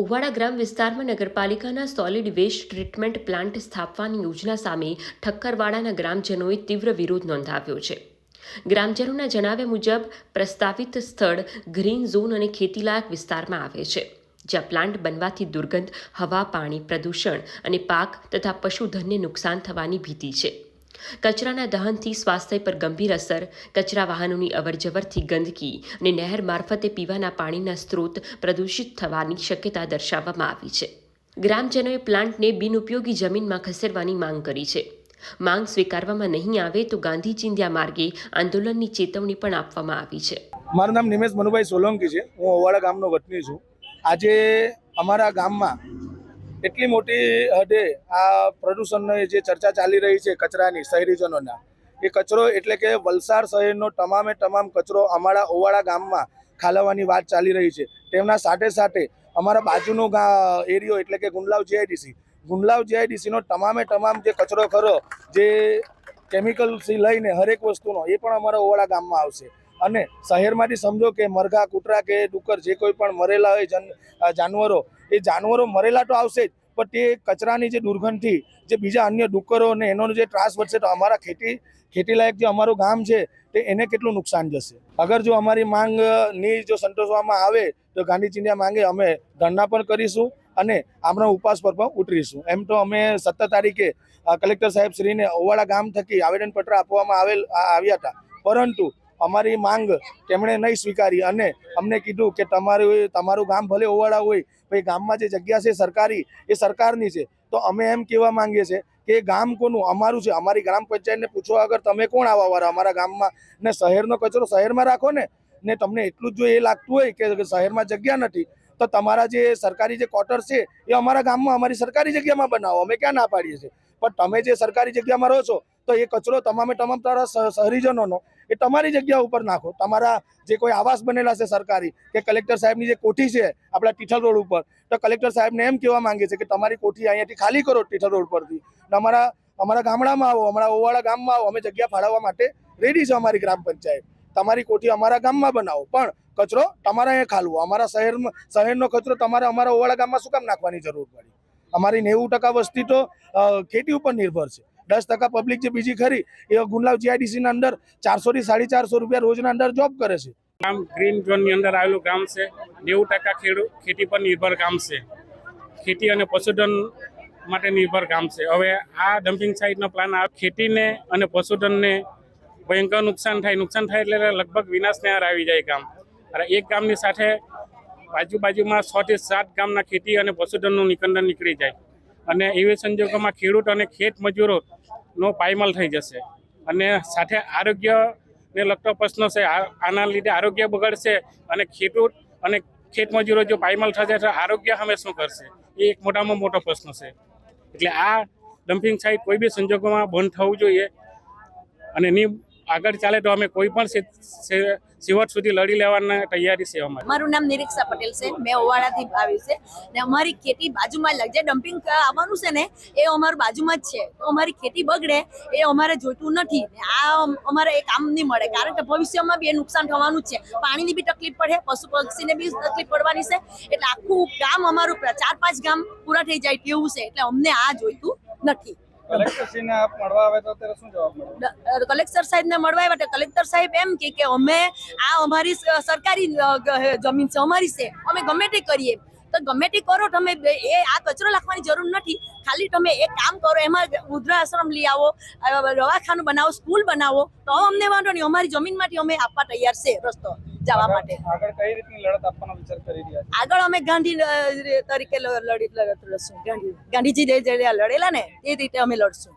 ઉવાડા ગ્રામ વિસ્તારમાં નગરપાલિકાના સોલિડ વેસ્ટ ટ્રીટમેન્ટ પ્લાન્ટ સ્થાપવાની યોજના સામે ઠક્કરવાડાના ગ્રામજનોએ તીવ્ર વિરોધ નોંધાવ્યો છે. ગ્રામજનોના જણાવ્યા મુજબ, પ્રસ્તાવિત સ્થળ ગ્રીન ઝોન અને ખેતીલાયક વિસ્તારમાં આવે છે, જ્યાં પ્લાન્ટ બનવાથી દુર્ગંધ, હવા, પાણી, પ્રદૂષણ અને પાક તથા પશુધનને નુકસાન થવાની ભીતિ છે. કચરાના દહનથી સ્વાસ્થ્ય પર ગંભીર અસર. કચરા વાહનોની અવરજવરથી ગંદકી અને નહેર મારફતે પીવાના પાણીના સ્ત્રોત પ્રદૂષિત થવાની શક્યતા દર્શાવવામાં આવી છે. ગ્રામજનોએ પ્લાન્ટને બિનઉપયોગી જમીનમાં ખસેડવાની માંગ કરી છે. માંગ સ્વીકારવામાં નહીં આવે તો ગાંધી ચિંધ્યા માર્ગે આંદોલનની ચેતવણી પણ આપવામાં આવી છે. મારું નામ નિમેશ મનુભાઈ સોલંકી છે. હું ઓવાડા ગામનો વતની છું. આજે અમારા ગામમાં એટલી મોટી હદે આ પ્રદૂષણની જે ચર્ચા ચાલી રહી છે કચરાની શહેરીજનોના, એ કચરો એટલે કે વલસાડ શહેરનો તમામે તમામ કચરો અમારા ઓવાળા ગામમાં ખાલવવાની વાત ચાલી રહી છે. તેમના સાથે સાથે અમારા બાજુનો એરિયો એટલે કે ગુંડલાવ જીઆઈડીસી, ગુંડલાવ જીઆઈડીસીનો તમામે તમામ જે કચરો ખરો, જે કેમિકલથી લઈને હરેક વસ્તુનો, એ પણ અમારા ઓવાળા ગામમાં આવશે. અને શહેરમાંથી સમજો કે મરઘા, કૂતરા કે ડુક્કર જે કોઈ પણ મરેલા હોય જાનવરો, એ જાનવરો મરેલા તો આવશે જ, પણ તે કચરાની જે દુર્ગંધથી જે બીજા અન્ય ડુક્કરો અને એનો જે ત્રાસ વધશે તો અમારા ખેતી ખેતીલાયક જે અમારું ગામ છે, તે એને કેટલું નુકસાન જશે? અગર જો અમારી માંગની જો સંતોષવામાં આવે, તો ગાંધી ચિંધ્યા માંગે અમે ધરણા પણ કરીશું અને આપણા ઉપવાસ પર પણ ઉતરીશું. એમ તો અમે સત્તર તારીખે કલેક્ટર સાહેબ શ્રીને ઓવાડા ગામ થકી આવેદનપત્ર આપવામાં આવેલ આવ્યા હતા. પરંતુ અમારી માંગ તેમણે નહીં સ્વીકારી. અને અમને કીધું કે તમારું તમારું ગામ ભલે ઓવાળા હોય ભાઈ ગામમાં જે જગ્યા છે સરકારી, એ સરકારની છે. તો અમે એમ કહેવા માંગીએ છીએ કે ગામ કોનું? અમારું છે. અમારી ગ્રામ પંચાયતને પૂછો અગર તમે કોણ આવવા વાળા? અમારા ગામમાં ને શહેરનો કચરો શહેરમાં રાખો ને ને તમને એટલું જ જો એ લાગતું હોય કે શહેરમાં જગ્યા નથી, તો તમારા જે સરકારી જે ક્વાર્ટર છે એ અમારા ગામમાં અમારી સરકારી જગ્યામાં બનાવો. અમે ક્યાં ના પાડીએ છીએ? પણ તમે જે સરકારી જગ્યામાં રહો છો, તો એ કચરો તમામે તમામ તારા શહેરીજનોનો એ તમારી જગ્યા ઉપર નાખો. તમારા જે કોઈ આવાસ બનેલા છે સરકારી, કે કલેક્ટર સાહેબની જે કોઠી છે આપણા ટીઠલ રોડ ઉપર, તો કલેક્ટર સાહેબને એમ કહેવા માંગે છે કે તમારી કોઠી અહીંયાથી ખાલી કરો ટીઠલ રોડ પરથી. અમારા અમારા ગામડામાં આવો, અમારા ઓવાળા ગામમાં આવો, અમે જગ્યા ફાળવવા માટે રેડી છે અમારી ગ્રામ પંચાયત. તમારી કોઠી અમારા ગામમાં બનાવો. પણ કચરો તમારા અહીંયા ખાલવો. અમારા શહેરમાં, શહેરનો કચરો તમારે અમારા ઓવાળા ગામમાં શું કામ નાખવાની જરૂર પડી? અમારી નેવું ટકા વસ્તી તો ખેતી ઉપર નિર્ભર છે. દસ ટકા પબ્લિક જે બીજી ખરી, એ ગુંડલાવ જીઆઈડીસીના અંદર ચારસો થી સાડી ચારસો રૂપિયા રોજના અંદર જોબ કરે છે. ગામ ગ્રીન ઝોનની અંદર આવેલું ગામ છે. નેવું ટકા ખેડૂત ખેતી પર નિર્ભર ગામ છે. ખેતી અને પશુધન માટે નિર્ભર ગામ છે. હવે આ ડમ્પિંગ સાઇટનો પ્લાન આ ખેતીને અને પશુધનને ભયંકર નુકસાન થાય. નુકસાન થાય એટલે લગભગ વિનાશને હાર આવી જાય ગામ. અને એક ગામની સાથે આજુબાજુમાં છ થી સાત ગામના ખેતી અને પશુધનનું નિકંદન નીકળી જાય. અને એવી સંજોગોમાં ખેડૂત અને ખેત મજૂરોનો પાયમાલ થઈ જશે. અને સાથે આરોગ્યને લગતો પ્રશ્ન છે આના લીધે આરોગ્ય બગડશે અને ખેડૂત અને ખેત મજૂરો જો પાયમાલ થશે તો આરોગ્ય અમે શું કરશે? એ એક મોટામાં મોટો પ્રશ્ન છે. એટલે આ ડમ્પિંગ સાઇટ કોઈ બી સંજોગોમાં બંધ થવું જોઈએ અને એની આગળ ચાલે તો અમે કોઈ પણ સે- સે- સુધી લડી લેવાના તૈયારી છે અમારી. મારું નામ નિરીક્ષા પટેલ છે. મેં ઓવાડાથી આવી છે. ને અમારી ખેતી બાજુમાં લાગે જે ડમ્પિંગ આવવાનું છે ને, એ અમારું બાજુમાં જ છે. તો અમારી ખેતી બગડે, એ અમારે જોઈતું નથી. આ અમારે એ કામ નહીં મળે. કારણ કે ભવિષ્યમાં બી એ નુકસાન થવાનું જ છે. પાણીની બી તકલીફ પડે, પશુ પક્ષીને બી તકલીફ પડવાની છે. એટલે આખું ગામ અમારું ચાર પાંચ ગામ પૂરા થઈ જાય તેવું છે. એટલે અમને આ જોઈતું નથી. કલેક્ટર સાહેબને મળવા આવ્યા તો કલેક્ટર સાહેબ એમ કે કે અમે આ અમારી સરકારી જમીન છે, અમારી છે, અમે ગમે તે કરીએ. તો ગમે તે કરો, તમે એ આ કચરો લખવાની જરૂર નથી. ખાલી તમે એક કામ કરો, એમાં વૃદ્ધાશ્રમ લઈ આવો દવાખાનું બનાવો, સ્કૂલ બનાવો, તો અમને વાંધો નહીં, અમારી જમીનમાંથી અમે આપવા તૈયાર છે રસ્તો. જવા માટે. આગળ કઈ રીતની લડત આપવાનો વિચાર કરી રહ્યા છે? આગળ અમે ગાંધી તરીકે લડી લડત લડશું. ગાંધી ગાંધીજી જે જે લડેલા ને એ રીતે અમે લડશું.